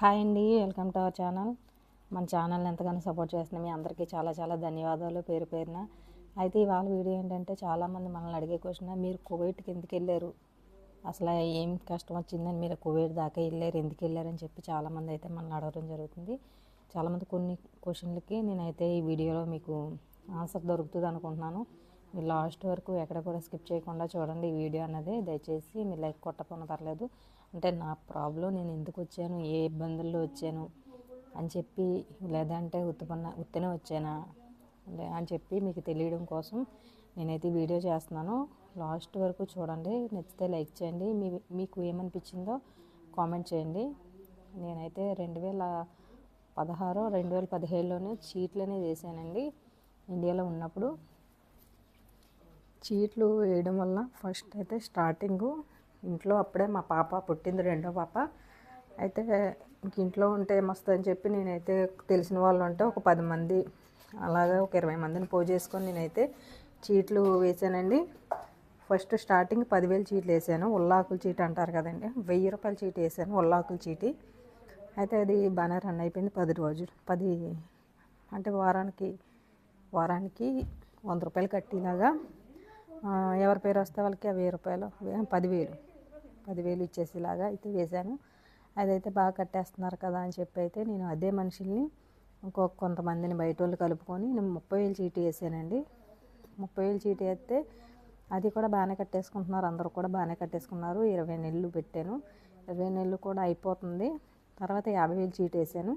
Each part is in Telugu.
హాయ్ అండి వెల్కమ్ టు అవర్ ఛానల్. మన ఛానల్ని ఎంతగానో సపోర్ట్ చేస్తున్న మీ అందరికీ చాలా చాలా ధన్యవాదాలు పేరు పేరున. అయితే ఇవాళ వీడియో ఏంటంటే చాలామంది మనల్ని అడిగే క్వశ్చన్ మీరు కువైట్కి ఎందుకు వెళ్ళారు? అసలు ఏం కష్టం వచ్చిందని మీరు కువైట్ దాకా వెళ్ళారు ఎందుకు వెళ్ళారని చెప్పి చాలామంది అయితే మనల్ని అడగడం జరుగుతుంది. చాలామంది కొన్ని క్వశ్చన్లకి నేనైతే ఈ వీడియోలో మీకు ఆన్సర్ దొరుకుతుంది అనుకుంటున్నాను. మీరు లాస్ట్ వరకు ఎక్కడ కూడా స్కిప్ చేయకుండా చూడండి ఈ వీడియో అన్నది. దయచేసి మీరు లైక్ కొట్టకుండా పర్లేదు. అంటే నా ప్రాబ్లం నేను ఎందుకు వచ్చాను ఏ ఇబ్బందుల్లో వచ్చాను అని చెప్పి లేదంటే ఉత్తపన్న ఉత్తనే వచ్చానా అని చెప్పి మీకు తెలియడం కోసం నేనైతే వీడియో చేస్తున్నాను. లాస్ట్ వరకు చూడండి నచ్చితే లైక్ చేయండి. మీ మీకు ఏమనిపించిందో కామెంట్ చేయండి. నేనైతే రెండు వేల పదహారు రెండు వేల పదిహేడులోనే చీట్లు అనేది వేసానండి ఇండియాలో ఉన్నప్పుడు. చీట్లు వేయడం వల్ల ఫస్ట్ అయితే స్టార్టింగు ఇంట్లో అప్పుడే మా పాప పుట్టింది రెండో పాప. అయితే ఇంక ఇంట్లో ఉంటే ఏమొస్తుందని చెప్పి నేనైతే తెలిసిన వాళ్ళు ఉంటే ఒక పది మంది అలాగే ఒక ఇరవై మందిని పో చేసుకొని నేనైతే చీట్లు వేసానండి. ఫస్ట్ స్టార్టింగ్ పదివేలు చీట్లు వేసాను. ఉల్లాకుల చీటి అంటారు కదండి వెయ్యి రూపాయల చీటి వేసాను ఉల్లాకుల చీటి. అయితే అది బాగా రన్ అయిపోయింది పది రోజులు పది అంటే వారానికి వారానికి వంద రూపాయలు కట్టేలాగా. ఎవరి పేరు వస్తే వాళ్ళకి వెయ్యి రూపాయలు పదివేలు. పదివేలు ఇచ్చేసేలాగా అయితే వేశాను. అదైతే బాగా కట్టేస్తున్నారు కదా అని చెప్పి అయితే నేను అదే మనుషుల్ని ఇంకో కొంతమందిని బయట వాళ్ళు కలుపుకొని నేను ముప్పై వేలు చీటీ వేసానండి. ముప్పై వేలు చీటీ వేస్తే అది కూడా బాగానే కట్టేసుకుంటున్నారు. అందరూ కూడా బాగానే కట్టేసుకున్నారు. ఇరవై నెలలు పెట్టాను. ఇరవై నెలలు కూడా అయిపోతుంది. తర్వాత యాభై వేలు చీటీ వేసాను.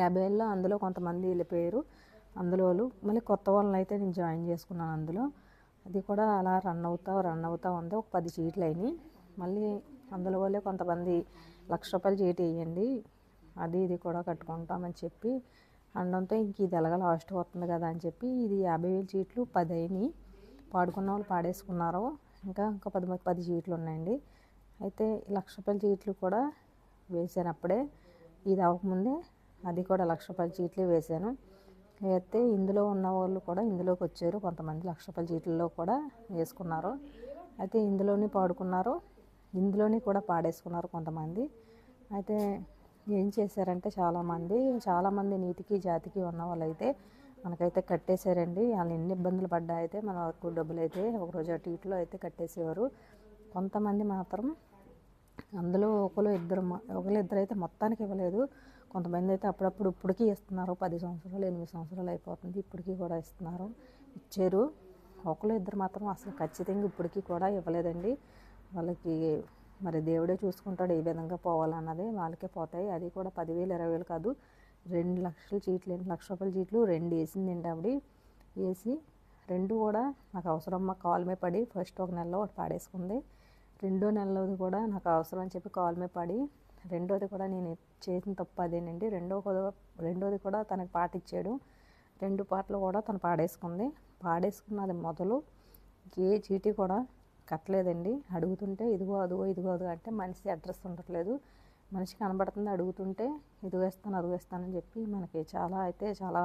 యాభై వేలలో అందులో కొంతమంది వెళ్ళిపోయారు అందులో వాళ్ళు మళ్ళీ కొత్త వాళ్ళని అయితే నేను జాయిన్ చేసుకున్నాను అందులో. అది కూడా అలా రన్ అవుతా రన్ అవుతా ఉంది. ఒక పది చీట్లు అయినాయి. మళ్ళీ అందులో వాళ్ళే కొంతమంది లక్ష రూపాయలు చీటీ వేయండి. అది ఇది కూడా కట్టుకుంటామని చెప్పి అనడంతో ఇంక ఇది ఎలాగ లాస్ట్ వస్తుంది కదా అని చెప్పి ఇది యాభై వేలు చీట్లు పది అయినాయి. పాడుకున్న వాళ్ళు పాడేసుకున్నారు ఇంకా ఇంకా పది పది చీట్లు ఉన్నాయండి. అయితే లక్ష రూపాయల చీట్లు కూడా వేసాను అప్పుడే ఇది అవ్వకముందే అది కూడా లక్ష రూపాయల చీట్లే వేశాను అయితే ఇందులో ఉన్న వాళ్ళు కూడా ఇందులోకి వచ్చారు. కొంతమంది లక్ష రూపాయల చీట్లలో కూడా వేసుకున్నారు. అయితే ఇందులోనే పాడుకున్నారు. ఇందులోనే కూడా పాడేసుకున్నారు కొంతమంది. అయితే ఏం చేశారంటే చాలామంది చాలామంది నీతికి జాతికి ఉన్న వాళ్ళైతే మనకైతే కట్టేశారండి. వాళ్ళు ఎన్ని ఇబ్బందులు పడ్డా అయితే మనకు డబ్బులు అయితే ఒక రోజు అటు ఇటులో అయితే కట్టేసేవారు. కొంతమంది మాత్రం అందులో ఒకరు ఇద్దరు ఒకరు ఇద్దరు అయితే మొత్తానికి ఇవ్వలేదు. కొంతమంది అయితే అప్పుడప్పుడు ఇప్పటికీ ఇస్తున్నారు. పది సంవత్సరాలు ఎనిమిది సంవత్సరాలు అయిపోతుంది. ఇప్పటికీ కూడా ఇస్తున్నారు. ఇచ్చారు. ఒకరు ఇద్దరు మాత్రం అసలు ఖచ్చితంగా ఇప్పటికీ కూడా ఇవ్వలేదండి. వాళ్ళకి మరి దేవుడే చూసుకుంటాడు ఏ విధంగా పోవాలన్నది వాళ్ళకే పోతాయి. అది కూడా పదివేలు ఇరవై వేలు కాదు. రెండు లక్షల చీట్లు రెండు లక్ష రూపాయల చీట్లు రెండు వేసింది ఏంటి ఆవిడ. వేసి రెండు కూడా నాకు అవసరం మా కాల్ మీద పడి ఫస్ట్ ఒక నెలలో ఒకటి పాడేసుకుంది. రెండో నెలలోది కూడా నాకు అవసరం అని చెప్పి కాలమే మీద పడి రెండోది కూడా నేను చేసిన తప్పు అదేనండి రెండో రెండోది కూడా తనకి పాట ఇచ్చాడు. రెండు పాటలు కూడా తను పాడేసుకుంది. పాడేసుకున్నది మొదలు ఏ చీటీ కూడా కట్టలేదండి. అడుగుతుంటే ఇదిగో అదిగో ఇదిగో అదిగో అంటే మనిషి అడ్రస్ ఉండట్లేదు. మనిషి కనబడుతుంది అడుగుతుంటే ఇదిగో ఇస్తాను చెప్పి మనకి చాలా అయితే చాలా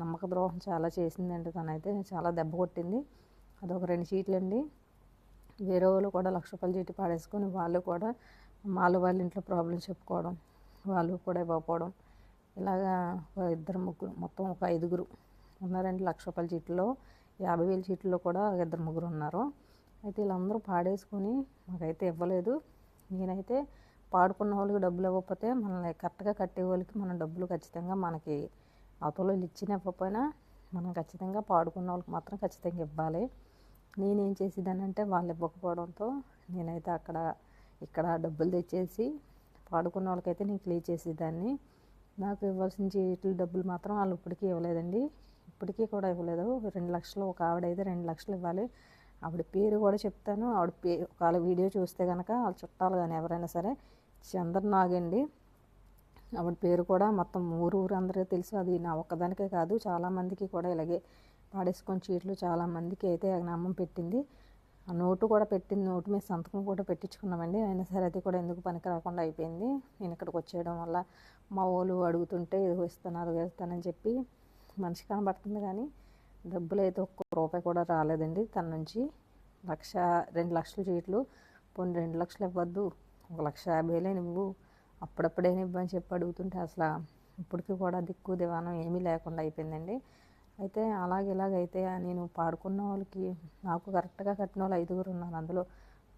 నమ్మక ద్రోహం చాలా చేసిందండి తనైతే. చాలా దెబ్బ కొట్టింది. అదొక రెండు చీట్లు అండి వేరే వాళ్ళు కూడా లక్ష రూపాయలు చీటి పాడేసుకొని వాళ్ళు కూడా వాళ్ళు వాళ్ళ ఇంట్లో ప్రాబ్లం చెప్పుకోవడం వాళ్ళు కూడా ఇవ్వకపోవడం. ఇలాగా ఒక ఇద్దరు ముగ్గురు మొత్తం ఒక ఐదుగురు ఉన్నారండి లక్ష రూపాయల చీట్లో. యాభై వేల చీట్లో కూడా ఇద్దరు ముగ్గురు ఉన్నారు. అయితే వీళ్ళందరూ పాడేసుకొని మాకైతే ఇవ్వలేదు. నేనైతే పాడుకున్న వాళ్ళకి డబ్బులు ఇవ్వకపోతే మనల్ని కరెక్ట్గా కట్టే వాళ్ళకి మనం డబ్బులు ఖచ్చితంగా మనకి అవతల ఇచ్చిన ఇవ్వకపోయినా మనం ఖచ్చితంగా పాడుకున్న వాళ్ళకి మాత్రం ఖచ్చితంగా ఇవ్వాలి. నేనేం చేసేదానంటే వాళ్ళు ఇవ్వకపోవడంతో నేనైతే అక్కడ ఇక్కడ డబ్బులు తెచ్చేసి పాడుకున్న వాళ్ళకైతే నేను క్లియర్ చేసేదాన్ని. నాకు ఇవ్వాల్సిన చీట్ల డబ్బులు మాత్రం వాళ్ళు ఇప్పటికీ ఇవ్వలేదండి. ఇప్పటికీ కూడా ఇవ్వలేదు. రెండు లక్షలు ఒక ఆవిడ అయితే రెండు లక్షలు ఇవ్వాలి. ఆవిడ పేరు కూడా చెప్తాను. ఆవిడ పే ఒకవేళ వీడియో చూస్తే కనుక వాళ్ళ చుట్టాలు కానీ ఎవరైనా సరే చంద్రనాగండి ఆవిడ పేరు కూడా మొత్తం ఊరు ఊరు అందరికీ తెలుసు. అది నా ఒక్కదానికే కాదు చాలామందికి కూడా ఇలాగే పాడేసుకొని చీట్లు చాలామందికి అయితే నామం పెట్టింది. ఆ నోటు కూడా పెట్టింది. నోటు మీద సంతకం కూడా పెట్టించుకున్నామండి. అయినా సరే అది కూడా ఎందుకు పనికి రాకుండా అయిపోయింది. నేను ఇక్కడికి వచ్చేయడం వల్ల మా వాళ్ళు అడుగుతుంటే ఇదిగో ఇస్తాను అదిగో చెప్పి మనిషి కనబడుతుంది కానీ డబ్బులు అయితే ఒక్క రూపాయి కూడా రాలేదండి. తన నుంచి లక్ష రెండు లక్షల చీట్లు. పోనీ రెండు లక్షలు ఇవ్వద్దు ఒక లక్ష యాభై వేలే నువ్వు అప్పుడప్పుడే ఇవ్వని చెప్పి అడుగుతుంటే అసలు ఇప్పటికీ కూడా దిక్కు దివానం ఏమీ లేకుండా అయిపోయిందండి. అయితే అలాగ ఇలాగైతే నేను పాడుకున్న వాళ్ళకి నాకు కరెక్ట్గా కట్టిన వాళ్ళు ఐదుగురు ఉన్నారు. అందులో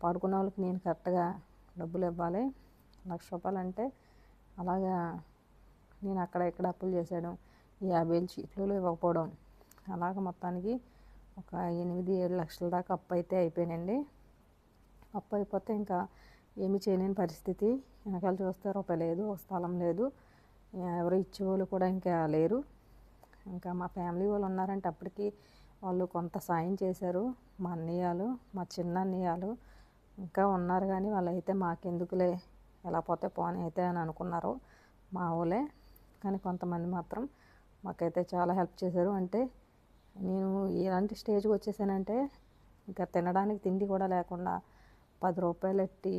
పాడుకున్న వాళ్ళకి నేను కరెక్ట్గా డబ్బులు ఇవ్వాలి లక్ష రూపాయలు అంటే అలాగా నేను అక్కడ ఇక్కడ అప్పులు చేశాను. ఈ యాభై వేలు చీట్లు ఇవ్వకపోవడం అలాగ మొత్తానికి ఒక ఎనిమిది ఏడు లక్షల దాకా అప్పు అయితే అయిపోయానండి అప్పు అయిపోతే ఇంకా ఏమి చేయలేని పరిస్థితి. వెనకాల చూస్తే రూపాయి లేదు ఒక స్థలం లేదు. ఎవరు ఇచ్చేవాళ్ళు కూడా ఇంకా లేరు. ఇంకా మా ఫ్యామిలీ వాళ్ళు ఉన్నారంటే అప్పటికి వాళ్ళు కొంత సాయం చేశారు. మా అన్నయ్యలు మా చిన్న అన్నయ్యలు ఇంకా ఉన్నారు కానీ వాళ్ళైతే మాకెందుకులే ఎలా పోతే పోనీ అయితే అని అనుకున్నారు మా వాళ్ళే. కానీ కొంతమంది మాత్రం మాకైతే చాలా హెల్ప్ చేశారు. అంటే నేను ఎలాంటి స్టేజ్కి వచ్చేసానంటే ఇంకా తినడానికి తిండి కూడా లేకుండా పది రూపాయలు ఎట్టి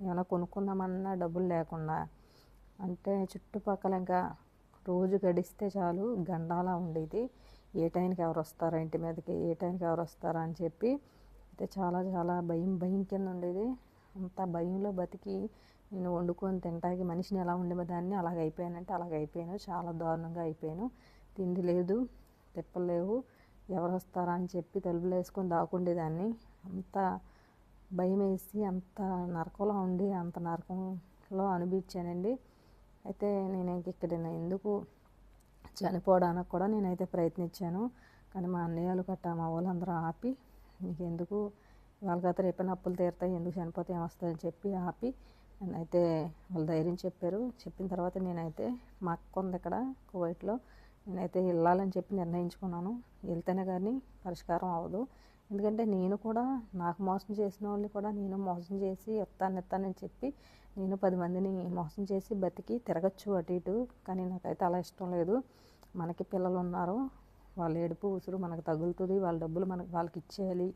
ఏమైనా కొనుక్కుందామన్నా డబ్బులు లేకుండా అంటే చుట్టుపక్కల ఇంకా రోజు గడిస్తే చాలు గండాలా ఉండేది. ఏ టైంకి ఎవరు వస్తారా ఇంటి మీదకి ఏ టైంకి ఎవరు వస్తారా అని చెప్పి అయితే చాలా చాలా భయం భయం కింద ఉండేది. అంత భయంలో బతికి నేను వండుకొని తింటాకి మనిషిని ఎలా ఉండేదాన్ని అలాగ అయిపోయానంటే అలాగ అయిపోయాను చాలా దారుణంగా అయిపోయాను. తిండి లేదు తిప్పలేవు లేవు. ఎవరు వస్తారా అని చెప్పి తలుపులు వేసుకొని దాక్కుండేదాన్ని. అంత భయం వేసి అంత నరకంలో ఉండి అంత నరకంలో అనిపించానండి. అయితే నేను ఇంక ఇక్కడ ఎందుకు చనిపోవడానికి కూడా నేనైతే ప్రయత్నించాను. కానీ మా అన్నయ్యలు కట్ట మా వాళ్ళందరూ ఆపి నీకు ఎందుకు వాళ్ళకైతే రేపైనా అప్పులు తీరుతాయి ఎందుకు చనిపోతే ఏమొస్తుందని చెప్పి ఆపి నేనైతే వాళ్ళు ధైర్యం చెప్పారు. చెప్పిన తర్వాత నేనైతే మా అక్క ఉంది ఇక్కడ కువైట్లో. నేనైతే వెళ్ళాలని చెప్పి నిర్ణయించుకున్నాను. వెళ్తేనే కానీ పరిష్కారం అవ్వదు. ఎందుకంటే నేను కూడా నాకు మోసం చేసిన వాళ్ళని కూడా నేను మోసం చేసి ఎత్తాను ఎత్తానని చెప్పి నేను పది మందిని మోసం చేసి బతికి తిరగచ్చు అటు ఇటు. కానీ నాకైతే అలా ఇష్టం లేదు. మనకి పిల్లలు ఉన్నారు. వాళ్ళ ఏడుపు ఉసురు మనకు తగులుతుంది. వాళ్ళ డబ్బులు మనకు వాళ్ళకి ఇచ్చేయాలి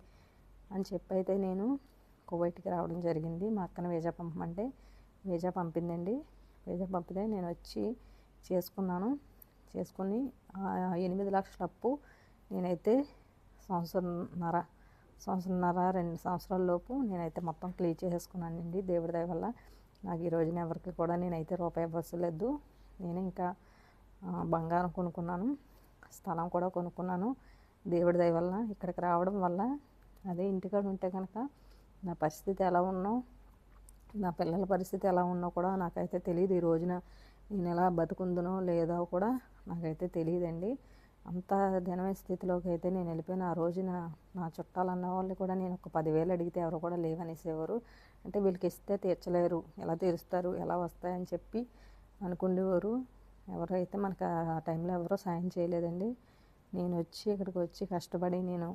అని చెప్పి అయితే నేను కువైట్కి రావడం జరిగింది. మా అక్కన వీజా పంపమంటే వీజా పంపిందండి. వీజా పంపితే నేను వచ్చి చేసుకున్నాను. చేసుకుని ఎనిమిది లక్షల అప్పు నేనైతే సంవత్సరంన్నర సంవత్సరంన్నర రెండు సంవత్సరాల లోపు నేనైతే మొత్తం క్లియర్ చేసేసుకున్నానండి దేవుడి దయ వల్ల. నాకు ఈ రోజున ఎవరికి కూడా నేనైతే రూపాయి బస్సులేదు నేను ఇంకా బంగారం కొనుక్కున్నాను స్థలం కూడా కొనుక్కున్నాను. దేవుడి దయ వల్ల ఇక్కడికి రావడం వల్ల అదే ఇంటికాడ ఉంటే కనుక నా పరిస్థితి ఎలా ఉన్నో నా పిల్లల పరిస్థితి ఎలా ఉన్నో కూడా నాకైతే తెలియదు ఈ రోజున. నేను ఎలా బతుకుందునో లేదో కూడా నాకైతే తెలియదండి. అంత దినమైన స్థితిలోకి అయితే నేను వెళ్ళిపోయిన. ఆ రోజున నా చుట్టాలు అన్న వాళ్ళు కూడా నేను ఒక పదివేలు అడిగితే ఎవరు కూడా లేవనేసేవారు. అంటే వీళ్ళకి ఇస్తే తీర్చలేరు. ఎలా తీరుస్తారు? ఎలా వస్తాయని చెప్పి అనుకునేవారు. ఎవరైతే మనకు ఆ టైంలో ఎవరో సాయం చేయలేదండి. నేను వచ్చి ఇక్కడికి వచ్చి కష్టపడి నేను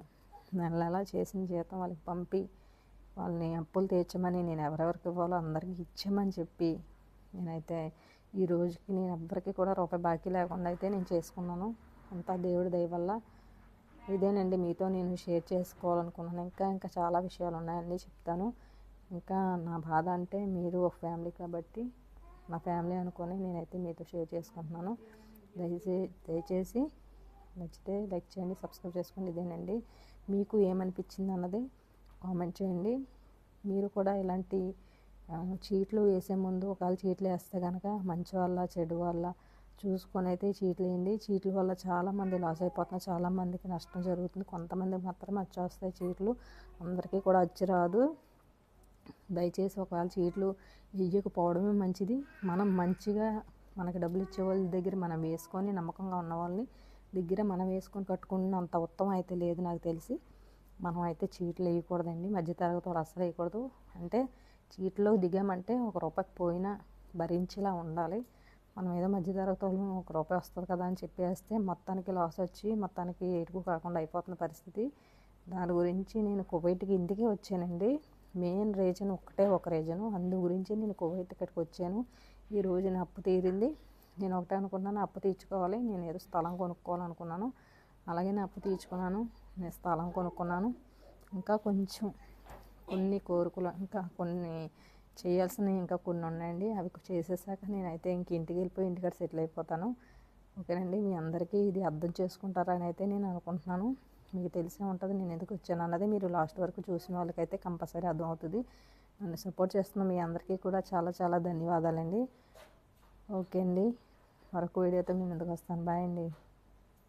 నెల చేసిన జీతం వాళ్ళకి పంపి వాళ్ళని అప్పులు తీర్చమని నేను ఎవరెవరికి ఇవ్వాలో అందరికీ ఇచ్చామని చెప్పి నేనైతే ఈ రోజుకి నేను ఎవ్వరికి కూడా రూపాయి బాకీ లేకుండా అయితే నేను చేసుకున్నాను. అంతా దేవుడి దయ వల్ల. ఇదేనండి మీతో నేను షేర్ చేసుకోవాలనుకున్నాను. ఇంకా ఇంకా చాలా విషయాలు ఉన్నాయండి చెప్తాను. ఇంకా నా బాధ అంటే మీరు ఒక ఫ్యామిలీ కాబట్టి నా ఫ్యామిలీ అనుకొని నేనైతే మీతో షేర్ చేసుకుంటున్నాను. దయచేసి దయచేసి నచ్చితే లైక్ చేయండి సబ్స్క్రైబ్ చేసుకోండి. ఇదేనండి మీకు ఏమనిపించింది అన్నది కామెంట్ చేయండి. మీరు కూడా ఇలాంటి చీట్లు వేసే ముందు ఒకవేళ చీట్లు వేస్తే కనుక మంచి వల్ల చెడు వల్ల చూసుకొని అయితే చీట్లు వేయండి. చీట్ల వల్ల చాలామంది లాస్ అయిపోతున్నారు. చాలామందికి నష్టం జరుగుతుంది. కొంతమంది మాత్రం వచ్చి వస్తాయి చీట్లు అందరికీ కూడా వచ్చి రాదు. దయచేసి ఒకవేళ చీట్లు వేయకపోవడమే మంచిది. మనం మంచిగా మనకి డబ్బులు ఇచ్చే వాళ్ళ దగ్గర మనం వేసుకొని నమ్మకంగా ఉన్న వాళ్ళని దగ్గర మనం వేసుకొని కట్టుకున్నంత ఉత్తమం అయితే లేదు నాకు తెలిసి. మనం అయితే చీట్లు వేయకూడదండి. మధ్యతరగతి వాళ్ళు అసలు వేయకూడదు. అంటే చీట్లో దిగామంటే ఒక రూపాయికి పోయినా భరించేలా ఉండాలి. మనం ఏదో మధ్యతరగతి వాళ్ళు ఒక రూపాయి వస్తుంది కదా అని చెప్పేస్తే మొత్తానికి లాస్ వచ్చి మొత్తానికి ఎటుకు కాకుండా అయిపోతున్న పరిస్థితి. దాని గురించి నేను కువైట్కి ఇంటికి వచ్చానండి. మెయిన్ రీజన్ ఒకటే ఒక రీజను. అందు గురించి నేను కువైట్ ఇక్కడికి వచ్చాను. ఈ రోజు నా అప్పు తీరింది. నేను ఒకటే అనుకున్నాను అప్పు తీర్చుకోవాలి. నేను ఏదో స్థలం కొనుక్కోవాలనుకున్నాను. అలాగే నేను అప్పు తీర్చుకున్నాను. నేను స్థలం కొనుక్కున్నాను. ఇంకా కొంచెం కొన్ని కోరికలు ఇంకా కొన్ని చేయాల్సినవి ఇంకా కొన్ని ఉన్నాయండి. అవి చేసేసాక నేనైతే ఇంక ఇంటికి వెళ్ళిపోయి ఇంటికాడ సెటిల్ అయిపోతాను. ఓకేనండి మీ అందరికీ ఇది అర్థం చేసుకుంటారని అయితే నేను అనుకుంటున్నాను. మీకు తెలిసే ఉంటుంది నేను ఎందుకు వచ్చాను అన్నది మీరు లాస్ట్ వరకు చూసిన వాళ్ళకైతే కంపల్సరీ అర్థం అవుతుంది. నన్ను సపోర్ట్ చేస్తున్న మీ అందరికీ కూడా చాలా చాలా ధన్యవాదాలండి. ఓకే అండి మరొక వీడియోతో మీ ముందుకు వస్తాను. బాయ్ అండి.